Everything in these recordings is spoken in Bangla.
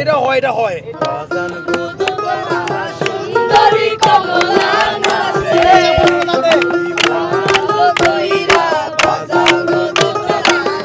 এটা হয় এটা হয়। নাচে ভালো কইরা বাজানো দোতলা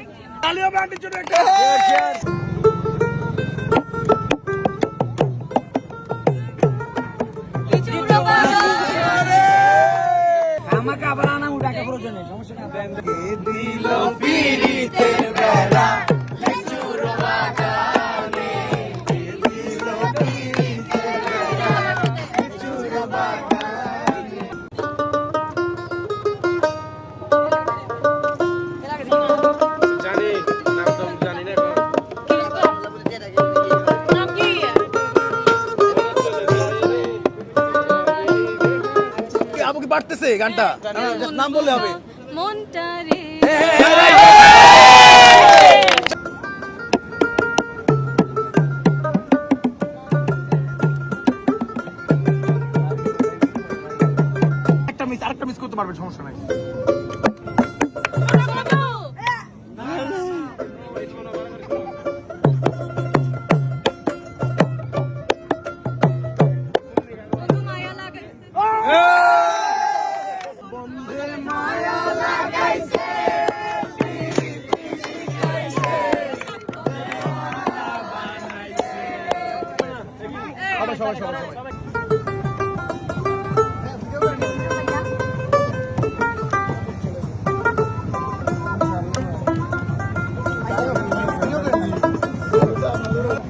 আরও একশো টাকা জিতে গেছে এই যে, এই যে। তালি হবে জন্য একটা আমাকে আবার আনা উঠাকে প্রয়োজনে সমস্যা নেই। জানি পারতেছে গানটা? নাম বললে হবে। একটা মিস আরেকটা মিস করতে পারবেন সমস্যা নাই। সবাই সবাই সবাই সবাই।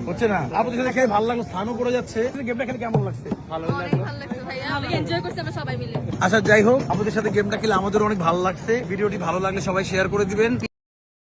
হচ্ছে না? আপুদের সাথে খেয়ে ভালো লাগল স্নানও করে যাচ্ছে। গেমটা খেলে কেমন লাগছে? ভালো লাগছে ভাইয়া। আমি এনজয় করছি আমরা সবাই মিলে। আচ্ছা যাই হোক আপনাদের সাথে গেমটা খেলে আমাদের অনেক ভালো লাগছে। ভিডিওটি ভালো লাগলে সবাই শেয়ার করে দিবেন।